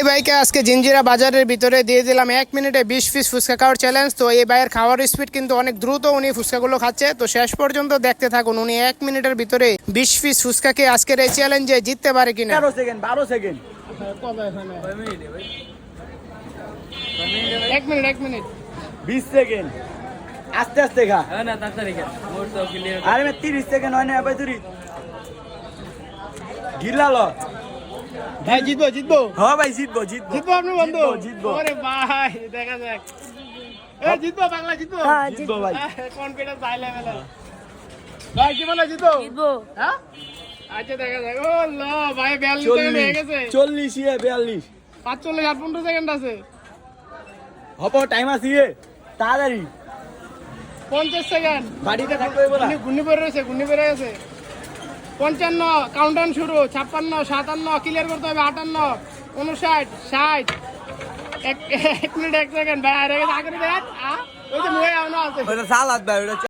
এই বাইকে আজকে জিঞ্জিরা বাজারের ভিতরে দিয়ে দিলাম এক মিনিটে বিশ পিস ফুচকা খাওয়ার চ্যালেঞ্জ তো এই বাইয়ের খাওয়ার স্পিড কিন্তু অনেক দ্রুত উনি ফুচকাগুলো খাচ্ছে। তো শেষ পর্যন্ত দেখতে থাকুন উনি এক মিনিটের ভিতরে বিশ পিস ফুচকাকে আজকের এই চ্যালেঞ্জে জিততে পারে কিনা। তেরো সেকেন্ড বারো সেকেন্ড এক মিনিট এক মিনিট। বিশ সেকেন্ড আস্তে আস্তে খা। না তাড়াতাড়ি খেল মোর তো ক্লিয়ার আরে মে তিরিশ সেকেন্ড হয় না ভাই তুই গিলালো। ভাই জিতবো জিতবো। হ্যাঁ ভাই জিতবো জিতবো। জিতবো আপনি বন্ধু? জিতবো, ওরে ভাই দেখা যাক। এ জিতবো বাংলা জিতবো? জিতবো। ভাই। কনফিডেন্স হাই লেভেলে ভাই কি বলে জিতবো? জিতবো। হ্যাঁ? আচ্ছা দেখা যাক। ও ল ভাই 42 সেকেন্ড হয়ে গেছে। চল্লিশ ইয়ে বিয়াল্লিশ। পাঁচচল্লিশ আট পনেরো সেকেন্ড আছে। হব টাইম আছে ইয়ে। তাড়াতাড়ি। পঞ্চাশ সেকেন্ড। বাড়িতে থাকবে বলা ঘূর্ণি পড়ে রয়েছে ঘূর্ণি পড়ে গেছে পঞ্চান্ন কাউন্টাউন শুরু, ছাপ্পান্ন, সাতান্ন ক্লিয়ার করতে হবে, আটান্ন, উনষাট, ষাট। এক মিনিট, এক সেকেন্ড ভাই, আর